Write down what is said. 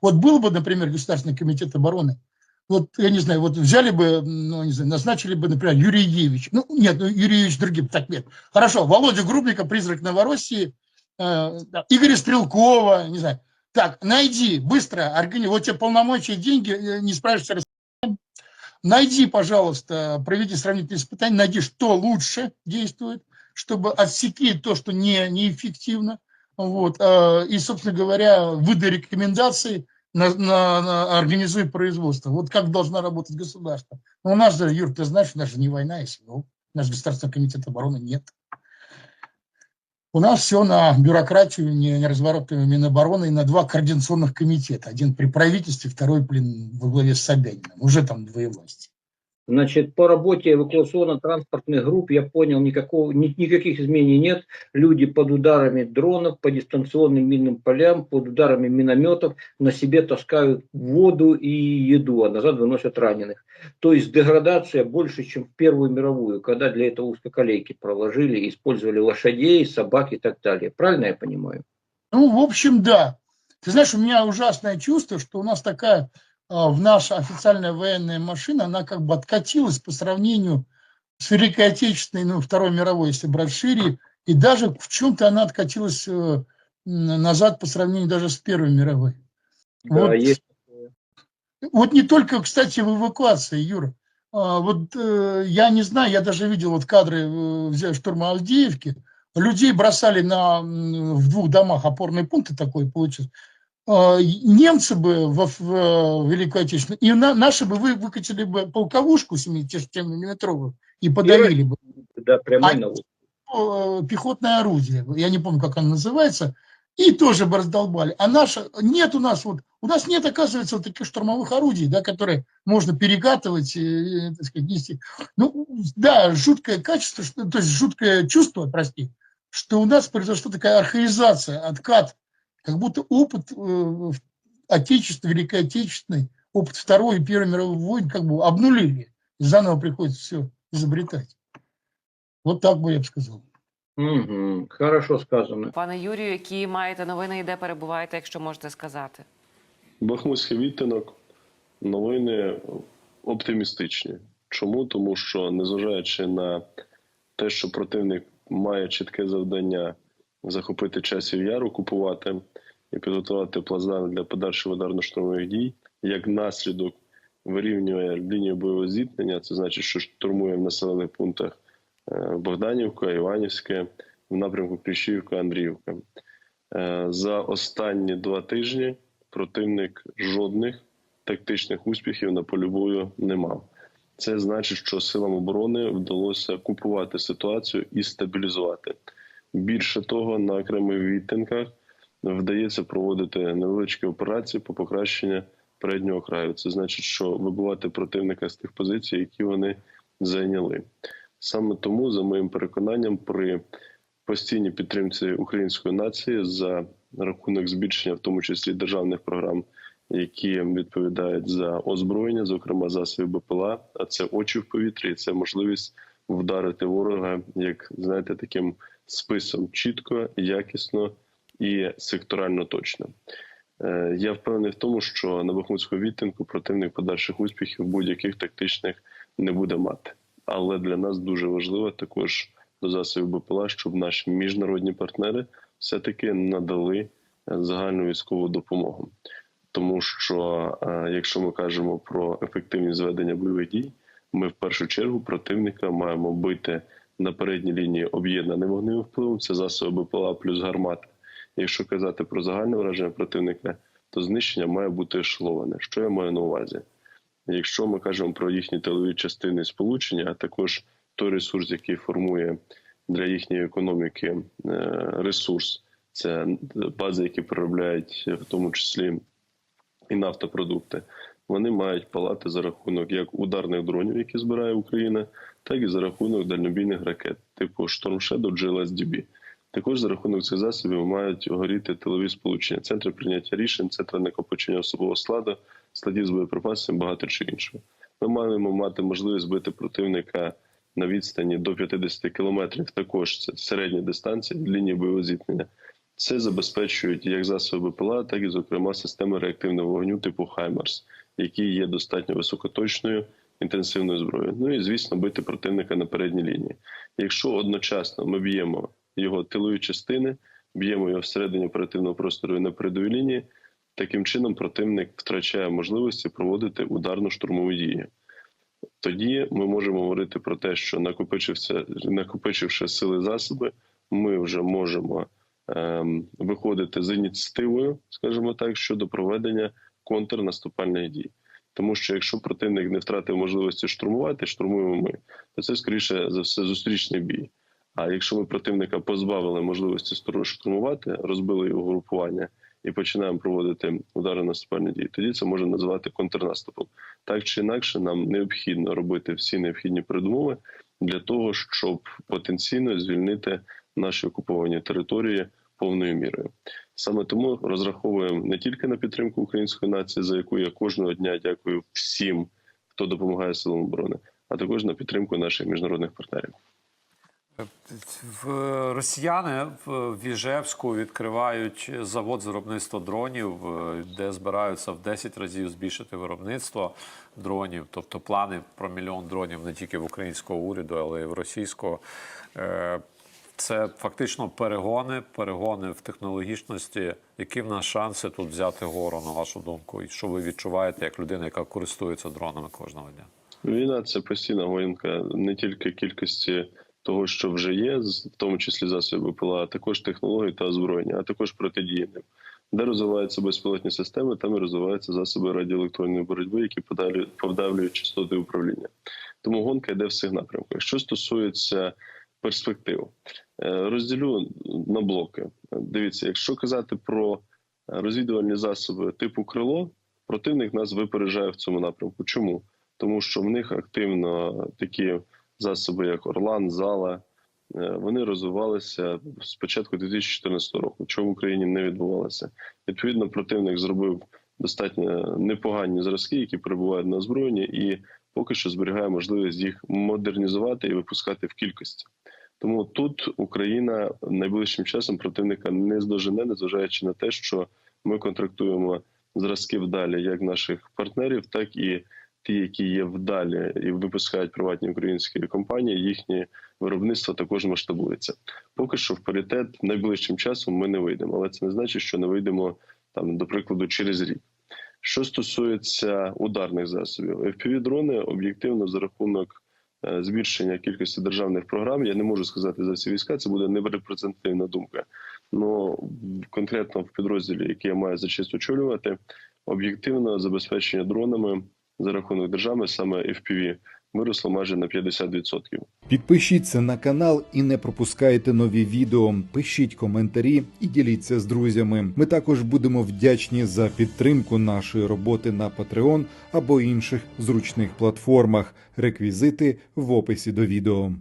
Вот был бы, например, Государственный комитет обороны, вот, я не знаю, вот взяли бы, ну, не знаю, назначили бы, например, Юрий Евич. Ну, нет, ну, Юрий Евич другим, так нет. Хорошо, Володю Грубника, призрак Новороссии, э, Игоря Стрелкова, не знаю. Так, найди быстро, органи... вот тебе полномочия, деньги, э, не справишься Найди, пожалуйста, проведи сравнительные испытания, найди, что лучше действует, чтобы отсекли то, что не, неэффективно. Вот. э, И, собственно говоря, выдай рекомендации, на, на, на, организуй производство. Вот как должна работать государство. Но у нас же, Юр, ты знаешь, у нас же не война, если ну, у нас Государственного комитета обороны нет. У нас все на бюрократию, не, не разворотную Минобороны и на два координационных комитета. Один при правительстве, второй, блин, во главе с Собяниным. Уже там двоевластие. Значит, по работе эвакуационно-транспортных групп я понял, никакого, ни- никаких изменений нет. Люди под ударами дронов, по дистанционным минным полям, под ударами минометов на себе таскают воду и еду, а назад выносят раненых. То есть деградация больше, чем в Первую мировую, когда для этого узкоколейки проложили, использовали лошадей, собак и так далее. Правильно я понимаю? Ну, в общем, да. Ты знаешь, у меня ужасное чувство, что у нас такая в наша официальная военная машина, она как бы откатилась по сравнению с Великой Отечественной, ну, Второй мировой, если брать шире, и даже в чем-то она откатилась э, назад по сравнению даже с Первой мировой. Да, Вот. есть. Вот не только, кстати, в эвакуации, Юра. Вот э, я не знаю, я даже видел вот кадры э, штурма Авдеевки. Людей бросали на, в двух домах опорные пункты такой получилось. А, и Немцы бы во, в э, Великую Отечественную, и на- наши бы вы, выкатили бы полковушку 7-миллиметровую и подавили бы Да, прямой А- навод. э, пехотное орудие, я не помню, как оно называется, и тоже бы раздолбали. А наша, нет у нас, вот, у нас нет, оказывается, вот таких штурмовых орудий, да, которые можно перекатывать, э, так сказать, нести. Ну, да, жуткое качество, то есть жуткое чувство, прости, что у нас произошла такая архаизация, откат, как будто опыт э, Отечественной, Великой Отечественной, опыт Второй и Первой мировой войн как бы обнулили. И заново приходится все изобретать. Вот так бы я бы сказал. Мгм, Хорошо сказано. Пане Юрію, які маєте новини і де перебуваєте, якщо можете сказати? Бахмутський відтинок новини оптимістичні. Чому? Тому що, незважаючи на те, що противник має чітке завдання захопити часів яр, окупувати і підготувати плацдарм для подальших ударно-штурмових дій, як наслідок вирівнює лінію бойового зіткнення, це значить, що штурмує в населених пунктах е, Богданівка, Іванівське, в напрямку Кліщівка, Андріївка. Е, За останні два тижні противник жодних тактичних успіхів на полі бою не мав. Це значить, що силам оборони вдалося купувати ситуацію і стабілізувати. Більше того, на окремих відтинках вдається проводити невеличкі операції по покращенню переднього краю. Це значить, що вибивати противника з тих позицій, які вони зайняли. Саме тому, за моїм переконанням, при постійній підтримці української нації за рахунок збільшення, в тому числі державних програм, які відповідають за озброєння, зокрема засоби БПЛА, а це очі в повітрі, і це можливість вдарити ворога, як знаєте, таким списом чітко, якісно і секторально точно. Е, Я впевнений в тому, що на Бахмутському відтинку противник подальших успіхів будь-яких тактичних не буде мати. Але для нас дуже важливо також до засобів БПЛА, щоб наші міжнародні партнери все-таки надали е, загальну військову допомогу. Тому що е, якщо ми кажемо про ефективність зведення бойових дій, ми в першу чергу противника маємо бити на передній лінії об'єднаним вогневим впливом. Це засоби БПЛА плюс гармати. Якщо казати про загальне враження противника, то знищення має бути ешеловане. Що я маю на увазі? Якщо ми кажемо про їхні тилові частини сполучення, а також той ресурс, який формує для їхньої економіки е, ресурс, це бази, які переробляють в тому числі і нафтопродукти. Вони мають палати за рахунок як ударних дронів, які збирає Україна, так і за рахунок дальнобійних ракет, типу Storm Shadow, GLSDB. Також за рахунок цих засобів мають горіти тилові сполучення, центри прийняття рішень, центри накопичення особового складу, складів з боєприпасами, багато чи іншого. Ми маємо мати можливість збити противника на відстані до 50 кілометрів. Також це середня дистанція від лінії бойового зіткнення. Це забезпечують як засоби БПЛА, так і, зокрема, системи реактивного вогню типу Хаймарс, які є достатньо високоточною інтенсивною зброєю. Ну і звісно, бити противника на передній лінії. Якщо одночасно ми б'ємо його тилові частини, б'ємо його всередині оперативного простору і на передовій лінії, таким чином противник втрачає можливості проводити ударно-штурмові дії. Тоді ми можемо говорити про те, що накопичився, накопичивши сили засоби, ми вже можемо ем, виходити з ініціативою, скажімо так, щодо проведення контрнаступальних дій. Тому що якщо противник не втратив можливості штурмувати, штурмуємо ми, то це скоріше за все зустрічний бій. А якщо ми противника позбавили можливості штурмувати, розбили його групування і починаємо проводити удари наступальні дії, тоді це можна називати контрнаступом. Так чи інакше, нам необхідно робити всі необхідні передумови для того, щоб потенційно звільнити наші окуповані території повною мірою. Саме тому розраховуємо не тільки на підтримку української нації, за яку я кожного дня дякую всім, хто допомагає силам оборони, а також на підтримку наших міжнародних партнерів. В росіяни в Віжевську відкривають завод з виробництва дронів, е, де збираються в 10 разів збільшити виробництво дронів, тобто плани про мільйон дронів не тільки в українського уряду, але й в російського. Це фактично перегони, перегони в технологічності. Які в нас шанси тут взяти гору, на вашу думку? І що ви відчуваєте як людина, яка користується дронами кожного дня? Війна це постійна гонка не тільки кількості того, що вже є, в тому числі засоби ПЛА, а також технологій та озброєння, а також протидії. Де розвиваються безпілотні системи, там і розвиваються засоби радіоелектронної боротьби, які подавлюють частоти управління. Тому гонка йде в цих напрямках. Що стосується перспектив, розділю на блоки. Дивіться, якщо казати про розвідувальні засоби типу крило, противник нас випереджає в цьому напрямку. Чому? Тому що в них активно такі засоби, як Орлан, Зала, е, вони розвивалися з початку 2014 року, чого в Україні не відбувалося. Відповідно, противник зробив достатньо непогані зразки, які перебувають на озброєнні, і поки що зберігає можливість їх модернізувати і випускати в кількості. Тому тут Україна найближчим часом противника не здожене, незважаючи на те, що ми контрактуємо зразки вдалі як наших партнерів, так і ті, які є вдалі і випускають приватні українські компанії, їхнє виробництво також масштабується. Поки що в паритет найближчим часом ми не вийдемо, але це не значить, що не вийдемо там, до прикладу, через рік. Що стосується ударних засобів, fpv дрони об'єктивно за рахунок збільшення кількості державних програм. Я не можу сказати за всі війська, це буде нерепрезентативна думка. Ну конкретно в підрозділі, який я маю за честь очолювати, об'єктивно забезпечення дронами за рахунок держави, саме FPV, виросло майже на 50%. Підпишіться на канал і не пропускайте нові відео. Пишіть коментарі і діліться з друзями. Ми також будемо вдячні за підтримку нашої роботи на Patreon або інших зручних платформах. Реквізити в описі до відео.